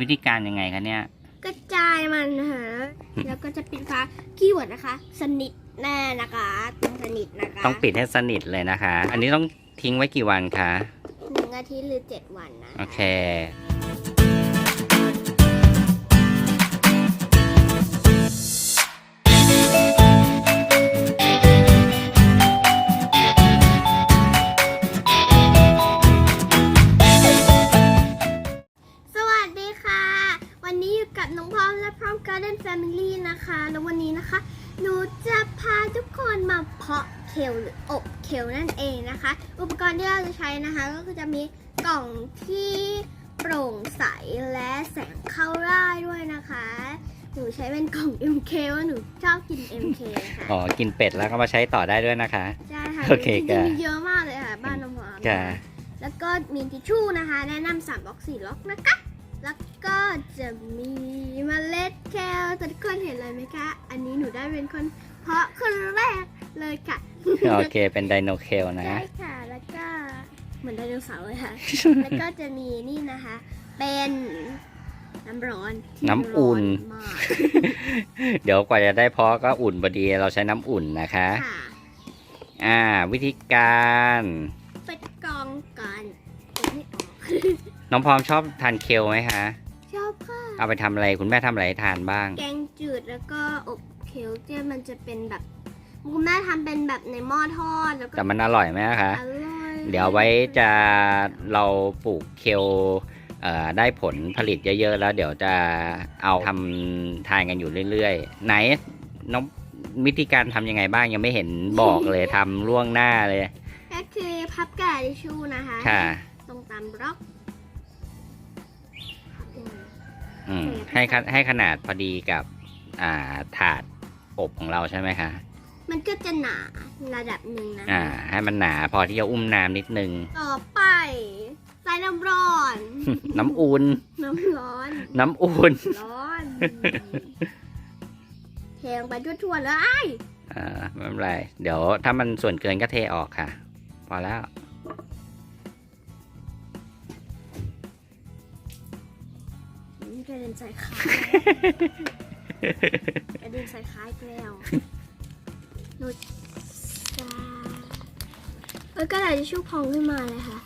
วิธีการยังไงคะเนี่ย กระจายมันนะคะ แล้วก็จะปิดฝาคีย์เวิร์ดนะคะ สนิทแน่นะคะต้องสนิทนะคะต้องปิดให้สนิทเลยนะคะ อันนี้ต้องทิ้งไว้กี่วันคะหนึ่งอาทิตย์หรือเจ็ดวันนะโอเค กับน้องพร้อมและพร้อม Garden Family นะคะ แล้ววันนี้นะคะ หนูจะพาทุกคนมาเพาะเคลหรืออบเคลนั่นเองนะคะ อุปกรณ์ที่เราจะใช้นะคะ ก็คือจะมีกล่องที่โปร่งใสและแสงเข้าได้ด้วยนะคะ หนูใช้เป็นกล่อง MK ว่าหนูชอบกิน MK ค่ะอ๋อ กินเป็ดแล้วก็มาใช้ต่อได้ด้วยนะคะ ใช่ค่ะโอเคจริงๆค่ะมีเยอะมากเลยค่ะ บ้านน้องพร้อมค่ะ แล้วก็มีทิชชู่นะคะ แนะนำสามบล็อกสี่ล็อกนะคะแล้ว ก็จะมีเมล็ดแคลแต่ทุกคนเห็นเลยไหมคะ อันนี้หนูได้เป็นคนเพาะคนแรกเลยค่ะ โอเค เป็นไดโนเคลนะได้ค่ะ แล้วก็เหมือนไดโนเสาร์เลยค่ะ แล้วก็จะมีนี่นะคะ เป็นน้ำร้อนที่น้ำอุ่น ร้มากเดี๋ยวกว่าจะได้เพาะก็อุ่นพอดี เราใช้น้ำอุ่นนะคะ ค่ะอ่า วิธีการ เปิดกล่องก่อนเปิดไม่ออก น้องพร้อมชอบทานเคลไหมคะชอบค่ะ เอาไปทำอะไรคุณแม่ทำอะไรให้ทานบ้าง แกงจืดแล้วก็อบเคลเจียมันจะเป็นแบบคุณแม่ทำเป็นแบบในหม้อทอดแล้วก็แต่มันอร่อยไหมคะ อร่อยเดี๋ยวไว้จะเราปลูกเคลเอ่อได้ผลผลิตเยอะๆ แล้วเดี๋ยวจะเอาทำทานกันอยู่เรื่อยๆ ไหนน้องวิธีการทำยังไงบ้างยังไม่เห็นบอกเลย ทำล่วงหน้าเลยก็คือพับกระดาษทิชชู่นะคะค่ะ ตรงตามบล็อก อืมให้ขนให้ขนาดพอดีกับ อ่าถาดอบของเราใช่ไหมคะ มันก็จะหนาระดับหนึ่งนะ อ่า ให้มันหนาพอที่จะอุ้มน้ำนิดนึง ต่อไปใส่น้ำร้อน น้ำอุ่น น้ำร้อน น้ำอุ่น ร้อนเทลงไปทั่วๆเลย อ่าไม่เป็นไร เดี๋ยวถ้ามันส่วนเกินก็เทออกค่ะ พอแล้ว กระเด็นใส่ขายกระเด็นใส่ขายแล้วหนูจะเอ้ยกระดาษทิชชู่พองขึ้นมาเลยค่ะ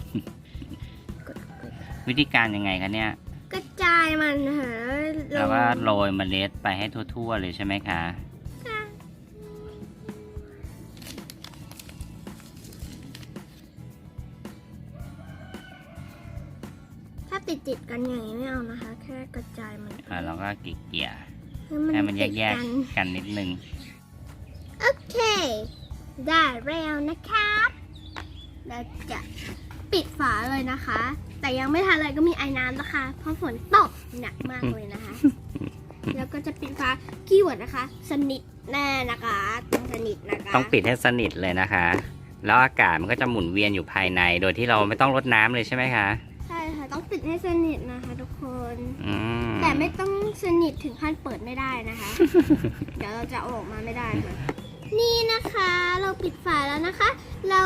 กดกดวิธีการยังไงคะเนี่ย กระจายมันนะคะแล้วก็โรยเมล็ดไปให้ทั่วๆเลยใช่ไหมคะ ติดติดๆกันอย่างนี้ไม่เอานะคะ แค่กระจายมันอ่าแล้วก็เกลี่ยให้ๆให้มันแยติดกกันๆกันนิดนึง โอเค ได้แล้วนะครับเราจะปิดฝาเลยนะคะ แต่ยังไม่ทันอะไรก็มีไอ้น้ำนะคะ เพราะฝนตกหนักมากเลยนะคะ แล้วก็จะปิดฝาคีย์เวิร์ดนะคะ สนิทแน่นะคะต้องสนิทนะคะ ต้องปิดให้สนิทเลยนะคะ แล้วอากาศมันก็จะหมุนเวียนอยู่ภายใน โดยที่เราไม่ต้องรดน้ำเลยใช่ไหมคะใช่ค่ะ ต้องปิดให้สนิทนะคะ ทุกคน อืมแต่ไม่ต้องสนิทถึงขั้นเปิดไม่ได้นะคะ เดี๋ยวเราจะเอาออกมาไม่ได้ค่ะ นี่นะคะ เราปิดฝาแล้วนะคะ เรา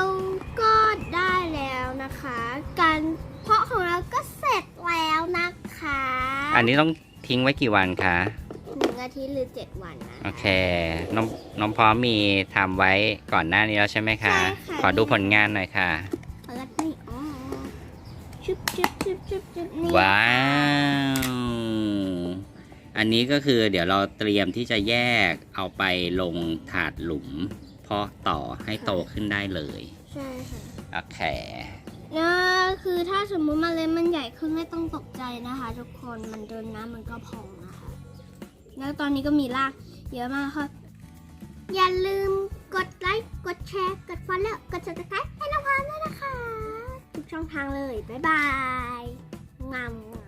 ก็ได้แล้วนะคะ การเพาะของเราก็เสร็จแล้วนะคะอันนี้ต้องทิ้งไว้กี่วันคะ หนึ่งอาทิตย์หรือเจ็ดวันนะโอเค น้องน้องพร้อมมีทำไว้ก่อนหน้านี้แล้วใช่ไหมคะ ใช่ค่ะ ขอดูผลงานหน่อยค่ะเปิดนี่อ๋อ ชุบชุบชุบชุบชุบนี่ว้าว อันนี้ก็คือเดี๋ยวเราเตรียมที่จะแยกเอาไปลงถาดหลุม เพาะต่อให้โตขึ้นได้เลยใช่ค่ะโอเคนะคือถ้าสมมุติเมันเล็ดมันใหญ่ขึ้นไม่ต้องตกใจนะคะ ทุกคนมันเดินน้ำมันก็พองนะคะ แล้วตอนนี้ก็มีรากเยอะมากค่ะอย่าลืมกดไลค์กดแชร์ กดฟอลโล่กด subscribe ทางเลย บ๊ายบายงามงาม